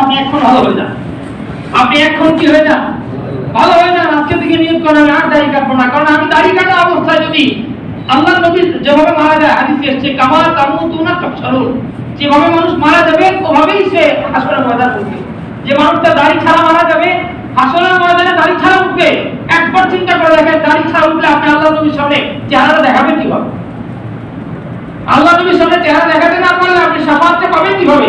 আপনি এখন ভালো হয়ে যান। আপনি এখন কি হয়ে যান? ভালো হয়ে যান, আজকে থেকে নিয়োগ করেন আর দাড়ি কাটবো না। কারণ আমি দাড়ি কাটা অবস্থায় যদি আল্লাহ নবী যেভাবে মারা যায়, হাদিসে এসছে কামা তামুতুনা তাফসারুন যেভাবে মানুষ মারা যাবে, ওভাবেই সে হাসরের ময়দান উঠবে। যে মানুষটা দাড়ি ছাড়া মারা যাবে, হাসরের ময়দানে দাড়ি ছাড়া উঠবে। একবার চিন্তা করে দেখেন, দাড়ি ছাড়া উঠলে আপনি আল্লাহ নবীর সামনে চেহারাটা দেখাবেন কীভাবে? আল্লাহ নবীর সামনে চেহারা দেখাতে না পারলে আপনি সাফাতটা পাবেন কীভাবে?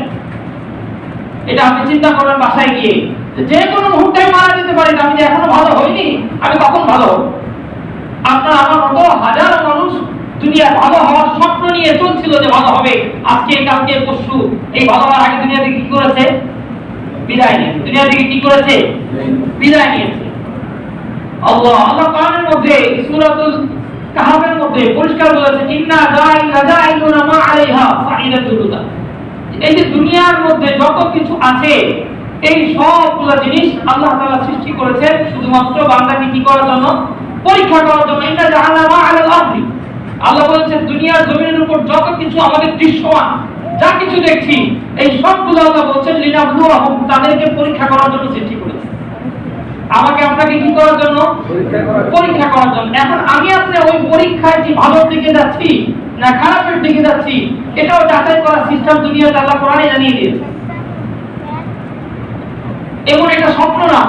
এটা আপনি চিন্তা করবেন বাসায় গিয়ে। যে কোনো মুহূর্তে আমি মারা যেতে পারি আমি যে এখনও ভালো হইনি, আমি কখন ভালো? আপনার আমার মতো হাজারো মানুষ দুনিয়া ভালো হওয়ার স্বপ্ন নিয়ে চলছিল যে ভালো হবে। আজকে কালকে পরশু, এই ভালো হওয়ার আগে দুনিয়া থেকে কি করেছে? বিদায় নিয়েছে। দুনিয়া থেকে কি করেছে? বিদায় নিয়েছে। আল্লাহ আল্লাহ কোরআনের মধ্যে, সূরাতুল কাহাফের মধ্যে পরিষ্কার বলেছে, ইন্না জাইলা জাইলুনা মা আলাইহা ফাইদাতুল্লাহ এই যে দুনিয়ার মধ্যে যত কিছু আছে, এই সবগুলো জিনিস আল্লাহ সৃষ্টি করেছেন শুধুমাত্র কি করার জন্য? পরীক্ষা করার জন্য। আল্লাহ বলেছেন, দুনিয়ার জমিনের উপর যত কিছু আমাদের দৃশ্যমান, যা কিছু দেখছি, এই সবগুলো আল্লাহ বলছেন তাদেরকে পরীক্ষা করার জন্য সৃষ্টি করেছেন। আমাকে আপনাকে কি করার জন্য? পরীক্ষা করার জন্য। এখন আমি আপনি ওই পরীক্ষায় যে ভালোর দিকে যাচ্ছি না খারাপের দিকে যাচ্ছি এটাও যাচাই করার সিস্টেম দুনিয়াতে আল্লাহ কোরআনে জানিয়ে দিয়েছে। এমন একটা স্বপ্ন না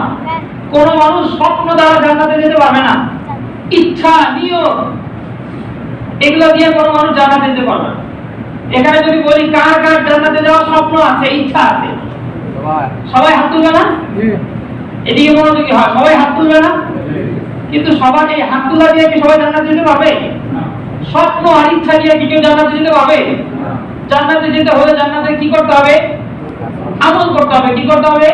কোন মানুষ স্বপ্ন দ্বারা জান্নাতে যেতে পারবে না। ইচ্ছা নিয়ত এগুলো দিয়ে কোনো মানুষ জান্নাতে যেতে পারবে না। এখানে যদি বলি কার কার জান্নাতে যাওয়ার স্বপ্ন আছে ইচ্ছা আছে? সবাই। হাত তুলবে না? এদিকে মনোযোগী হয় সবাই হাত তুলবে না? কিন্তু সবার এই হাত তোলা দিয়ে কি সবাই জান্নাতে যেতে পারবে? স্বপ্ন আর ইচ্ছা দিয়ে কি কেউ জান্নাতে যেতে পারবে জান্নাতে যেতে হলে জান্নাতে কি করতে হবে? আমল করতে হবে। কি করতে হবে?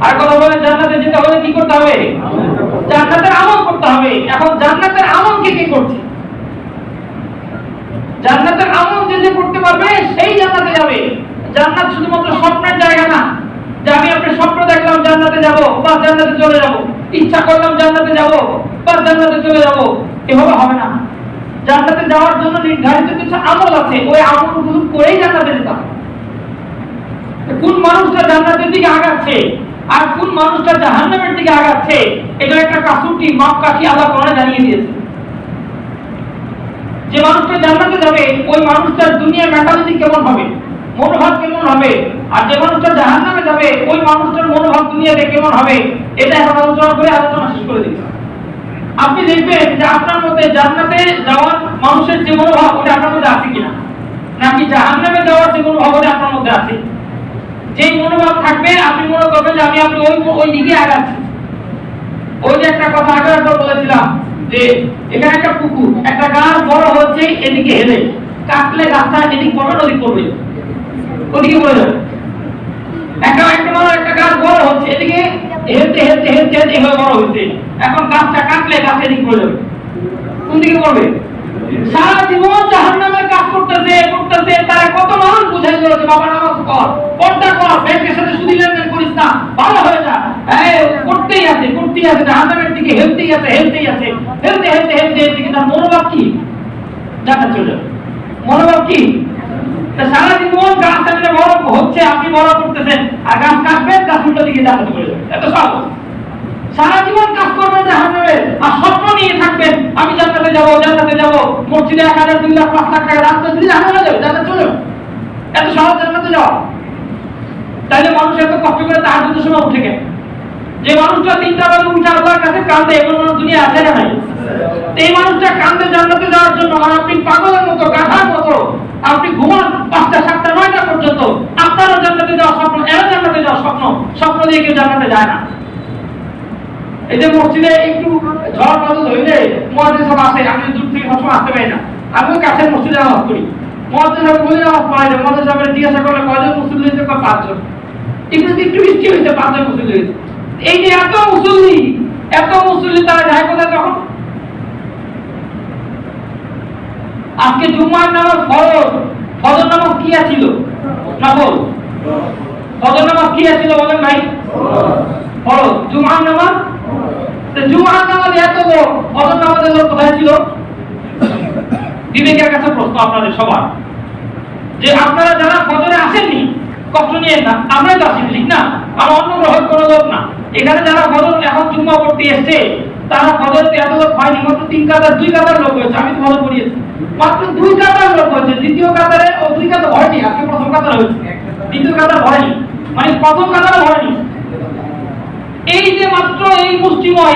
আর কথা বলে জান্নাতে যেতে হলে কি করতে হবে? জান্নাতের আমল করতে হবে। এখন জান্নাতের আমল কে কে করছে? জান্নাতের আমল যে যে করতে পারবে, সেই জান্নাতে যাবে। জান্নাত শুধুমাত্র স্বপ্নের জায়গা না। যে আমি আপনার স্বপ্ন দেখলাম, জান্নাতে যাব বা জান্নাতে চলে যাব। ইচ্ছা করলাম জান্নাতে যাব বা জান্নাতে চলে যাব। এভাবে হবে না। জান্নাতে যাওয়ার জন্য নির্ধারিত কিছু আমল আছে, ওই আমলগুলো করেই জান্নাতে যেতে হবে কোন মানুষটা জান্নাতের দিকে আগাচ্ছে, আর কোন মানুষটা জাহান্নামের দিকে আগাচ্ছে এটা একটা কাসুটি মাপ কাঠি আল্লাহ কোরআনে জানিয়ে দিয়েছে যে মানুষটা জান্নাতে যাবে, ওই মানুষটার দুনিয়ার মেন্টালিটি কেমন হবে, মনোভাব কেমন হবে, আর যে মানুষটা জাহান্নামে যাবে, ওই মানুষটার মনোভাব দুনিয়াতে কেমন হবে, এটা এখন আলোচনা করে আলোচনা শেষ করে দিতে। আপনি দেখবেন যে আপনার মধ্যে জান্নাতে যাওয়ার মানুষের যে মনোভাব ওটা আপনার মধ্যে আছে কিনা? নাকি জাহান্নামে যাওয়ার যে মনোভাব ওটা আপনার মধ্যে আছে? যেই মনোভাব থাকবে, আপনি মনে করবেন যে আমি আপনি ওই ওই দিকে আগাচ্ছি। ওই যে একটা কথা আগে একবার বলেছিলাম যে এখানে একটা পুকুর, একটা গাছ বড় হচ্ছে, এদিকে হেলে। কাটলে গাছটা এদিক পড়বে ওদিক পড়বে? ওদিকে পড়ে যাবে। একটা একটা মানুষ একটা গাছ বড় হচ্ছে, এদিকে হেলতে হেলতে হেলতে হেলতে এভাবে বড় হচ্ছে এখন গাছটা কাটলে গাছ এদিক পড়ে যাবে। কোন দিকে পড়বে? সারা জীবন জাহান্নামের কাজ করতেছে করতেছে, তারা কত মানুষ বুঝাই যে বাবা, নামাজ কর পর্দা কর, ব্যাংকের সাথে সুদি লেনদেন করিস না, ভালো হয়ে যা। করতেই আছে করতেই আছে, জাহান্নামের দিকে হেলতেই আছে হেলতেই আছে। হেলতে হেলতে হেলতে হেলতে তার মনোভাব কি? জানা চলে। মনোভাব কি? সারা জীবন গাছ সামনে বড় হচ্ছে, আপনি বড় করতেছেন আর গাছ কাটবেন, গাছ উল্টো দিকে জানাতে চলে এত সহজ সারা জীবন কাজ করবেন জাহান্নামে, আর স্বপ্ন নিয়ে থাকবেন, আমি জান্নাতে যাব জান্নাতে যাব, মসজিদে এক হাজার, দুই লাখ, পাঁচ লাখ টাকা রাস্তা দিলে জান্নাতে যাবে, জান্নাতে চলে এত সহজ জান্নাতে যাওয়া। তাইলে মানুষ এত কষ্ট করে তার দুটোর সময় উঠে গেছে যে মানুষটা তিনটা বেলা উঠে আল্লাহর কাছে কান্দে এমন মানুষ দুনিয়া আছে না নাই? এই মানুষটা কান্দে জান্নাতে যাওয়ার জন্য, আর আপনি পাগলের মতো, গাধার মতো আপনি ঘুমান পাঁচটা সাতটা নয়টা পর্যন্ত আপনারও জান্নাতে যাওয়ার স্বপ্ন এরা জান্নাতে যাওয়ার স্বপ্ন স্বপ্ন দিয়ে কেউ জান্নাতে যায় না। এই যে মসজিদে একটু ঝড় বাদল হইলে সব আসে আমি দূর থেকে সবসময় আসতে পারি না। আমিও কাছের মসজিদে পড়াই যায় মসজিদ সাহেবের জিজ্ঞাসা করলে কয়জন হয়েছে? পাঁচজন? একটু বৃষ্টি হয়েছে পাঁচজন হয়েছে। এই যে এত মুসল্লি এত মুসল্লি, তারা যায় কোথায় তখন? আজকে জুম্মার নামাজ ফরজ। ফজর নামাজ কি ছিল নফল ফজর নামাজ কি ছিল বলেন ভাই? ফরজ তারা ফজর এত লোক হয়নি তিন কাতার, দুই কাতার লোক হয়েছে, আমি তো ফজর মাত্র দুই কাতার লোক হয়েছে, দ্বিতীয় কাতারে দুই কাতার হয়নি, আজকে প্রথম কাতার হয়েছে। দ্বিতীয় কাতার হয়নি মানে প্রথম কাতার হয়নি।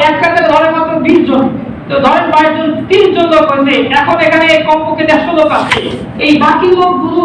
এক কাতারে ধরে মাত্র বিশ জন। তো ধরেন বাইশ জন তিনজন হয়েছে এখন এখানে কমপক্ষে দেড়শো লোক আছে। এই বাকি লোকগুলো